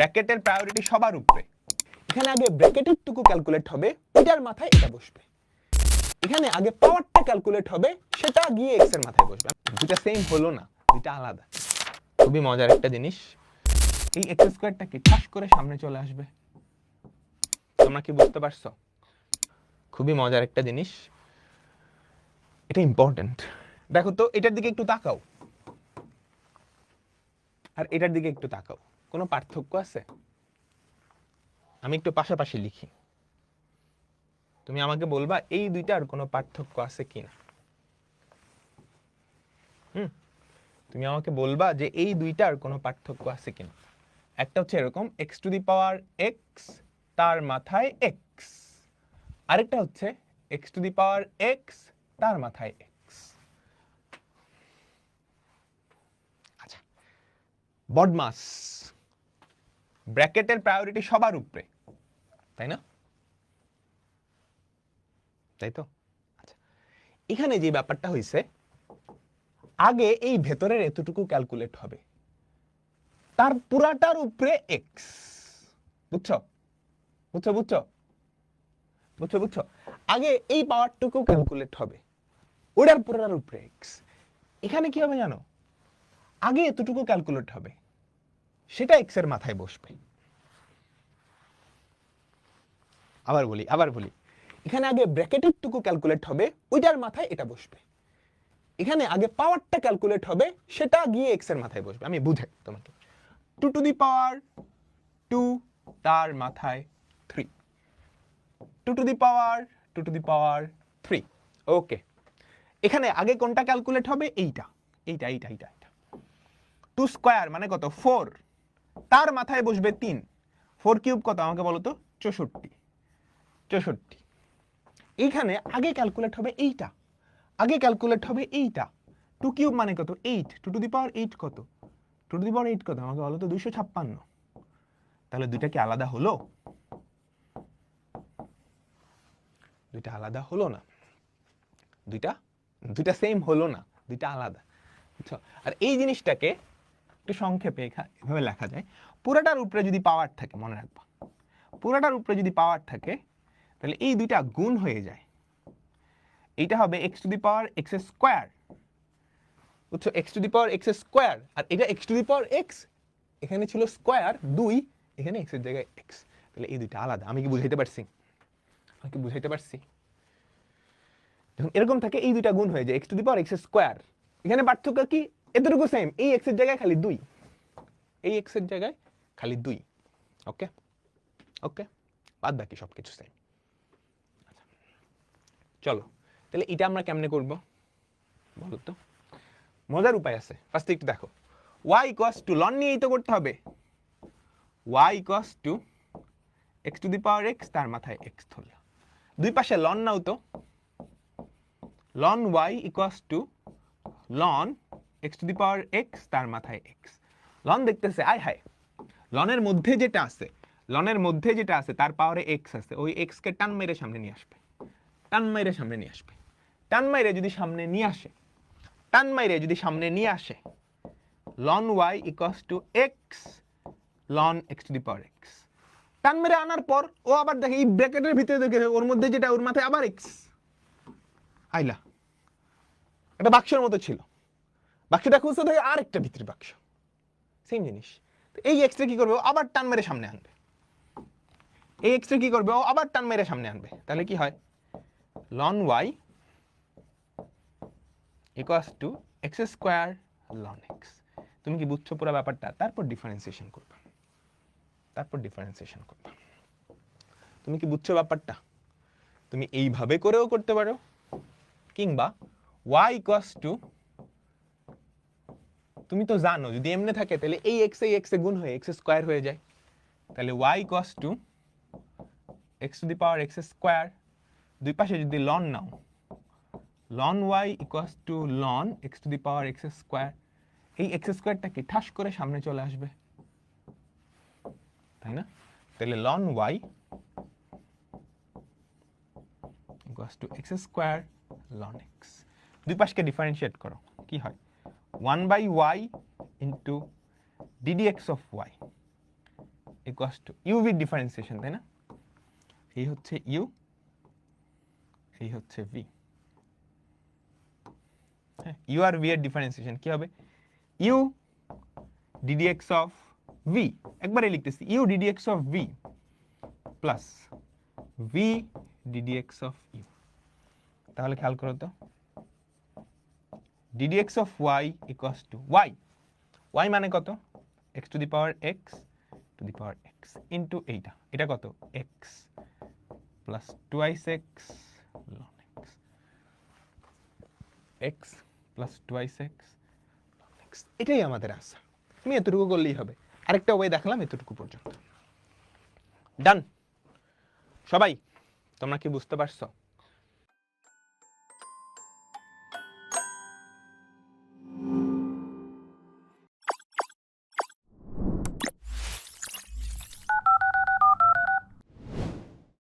ব্র্যাকেটের প্রায়োরিটি সবার উপরে। এখানে আগে ব্র্যাকেটের টুকু ক্যালকুলেট হবে, এটার মাথায় এটা বসবে। এখানে আগে পাওয়ারটা ক্যালকুলেট হবে, সেটা গিয়ে এক্সের মাথায় বসবে। দুটা সেম হলো না দুটা আলাদা। খুবই মজার একটা জিনিস। এই এক্স স্কোয়ারটা কি ঠাস করে সামনে চলে আসবে। তোমরা কি বুঝতে পারছ? খুবই মজার একটা জিনিস। এটা ইম্পর্টেন্ট দেখো তো, এটার দিকে একটু তাকাও। আর এটার দিকে একটু তাকাও। কোনো পার্থক্য আছে? আমি একটু পাশাপাশি লিখি। তুমি আমাকে বলবা এই দুইটার কোনো পার্থক্য আছে কিনা। হুম? তুমি আমাকে বলবা যে এই দুইটার কোনো পার্থক্য আছে কিনা। একটা হচ্ছে এরকম x to the power x তার মাথায় এক্স আরেকটা হচ্ছে x to the power x তার মাথায় এক্স আচ্ছা বডমাস ব্র্যাকেটের প্রায়োরিটি সবার উপরে। তাই না? তাই তো? আচ্ছা এখানে যে ব্যাপারটা হয়েছে আগে এই ভেতরের এতটুকু ক্যালকুলেট হবে। তার পুরাটার উপরে এক্স বুঝছ? বুঝছ বুঝছ? বুঝছ বুঝছ? আগে এই পাওয়ারটুকু ক্যালকুলেট হবে। ওটার পুরাটার উপরে এক্স এখানে কি হবে জানো? আগে এতটুকু ক্যালকুলেট হবে। সেটা এক্সের মাথায় বসবে। আবার বলি আবার বলি। এখানে আগে ব্র্যাকেটের টুকু ক্যালকুলেট হবে, ওইটার মাথায় এটা বসবে। এখানে আগে পাওয়ারটা ক্যালকুলেট হবে, সেটা গিয়ে এক্সের মাথায় বসবে। আমি বুঝে তোমাকে। Two to the power two তার মাথায় three two to the power two to the power three okay এখানে আগে কোনটা ক্যালকুলেট হবে? এইটা। এইটা এইটা এইটা এইটা। টু স্কোয়ার মানে কত? ফোর তার মাথায় বসবে তিন। ফোর কিউব কত? আমাকে বলো তো? চৌষট্টি। চৌষট্টি। এইখানে আগে ক্যালকুলেট হবে এইটা। আগে ক্যালকুলেট হবে এইটা। টু কিউব মানে কত? Eight two to the power eight কত? Two to the power eight কত? আমাকে বলো তো, দুইশো ছাপ্পান্ন। তাহলে দুইটা কি আলাদা হলো? দুইটা আলাদা হলো না। দুইটা? দুইটা সেম হলো না। দুইটা আলাদা। বুঝছ? আর এই জিনিসটাকে একটু সংক্ষেপে এভাবে লেখা যায়। পুরাটার উপরে যদি পাওয়ার থাকে, মনে রাখবা। পুরাটার উপরে যদি পাওয়ার থাকে তাহলে এই দুইটা গুণ হয়ে যায়। এইটা হবে x to the power x square বুঝছ? X to the power x square আর এটা x to the power x এখানে ছিল স্কোয়ার দুই, এখানে এক্সের জায়গায় এক্স তাহলে এই দুইটা আলাদা। আমি কি বুঝাইতে পারছি? আমি কি বুঝাইতে পারছি? যখন এরকম থাকে এই দুইটা গুণ হয়ে যায়। X to the power x square এখানে পার্থক্য কি? এতটুকু সেম এই এক্সের জায়গায় খালি দুই। এই এক্সের জায়গায় খালি দুই। ওকে ওকে বাদ বাকি সব কিছু সেম চলো, তাহলে এটা আমরা কেমনে করব? বলো তো মজার উপায় আছে। ফার্স্টে একটু দেখো। ওয়াই ইকোয়াস টু লন নিয়েই তো করতে হবে। Y equals to x to the power x তার মাথায় এক্স ধরলাম। দুই পাশে লন নাও তো। Ln y equals to ln x to the power x তার মাথায় এক্স লন দেখতেছে, আয় হায়। লনের মধ্যে যেটা আছে লনের মধ্যে যেটা আছে, তার পাওয়ারে এক্স আছে। ওই এক্সকে টান মেরে সামনে নিয়ে আসবে। টান মাইরে সামনে নিয়ে আসবে। টান মাইরে যদি সামনে নিয়ে আসে, টান মাইরে যদি সামনে নিয়ে আসে ln y equals to x ln x to the power x টান মেরে আনার পর ও আবার দেখে এই ব্র্যাকেটের ভিতরে দেখে ওর মধ্যে যেটা ওর মাথায় আবার এক্স আইলা, এটা বাক্সের মতো ছিল। বাক্সটা খুঁজতে দেখে আর একটা ভিতরে বাক্স। সেম জিনিস। তো এই এক্সটা কি করবে? ও আবার টান মেরে সামনে আনবে। এই এক্সটা কি করবে? ও আবার টান মেরে সামনে আনবে। তাহলে কি হয়? Ln y equals to x square ln x তুমি কি বুঝছ পুরো ব্যাপারটা? তারপর ডিফারেন্সিয়েশন করবে। তারপর ডিফারেন্সিয়েশন করবে। তুমি কি বুঝছ ব্যাপারটা? তুমি এইভাবে করেও করতে পারো। কিংবা y equals to, তুমি তো জানো, যদি এমনি থাকে, তাহলে এই x এই x এ গুণ হয়ে x স্কয়ার হয়ে যায়। তাহলে y equals to, x to the power x square দুই পাশে যদি ln now ln y equals to ln x to the power x square এই এক্স স্কোয়ারটা কি ঠাস করে সামনে চলে আসবে? তাই না? তাহলে ln y equals to x square ln x দুই পাশকে ডিফারেন্সিয়েট করো, কি হয়? One by y into d d x of y equals to ইউভির differentiation তাই না? এই হচ্ছে ইউ এই হচ্ছে ভি হ্যাঁ ইউ আর ভি এর ডিফারেন্সিয়েশন কি হবে? U d d x of v একবারে লিখতেছি u d d x of v plus v d d x of u তাহলে খেয়াল করো তো। D d x of y equals to y y মানে কত? X to the power x to the power x into এইটা। এটা কত? X plus twice x x plus twice x এটাই আমাদের আনসার তুমি এতটুকু করলেই হবে। আরেকটা ওয়ে দেখালাম এতটুকু পর্যন্ত। ডান সবাই, তোমরা কি বুঝতে পারছ?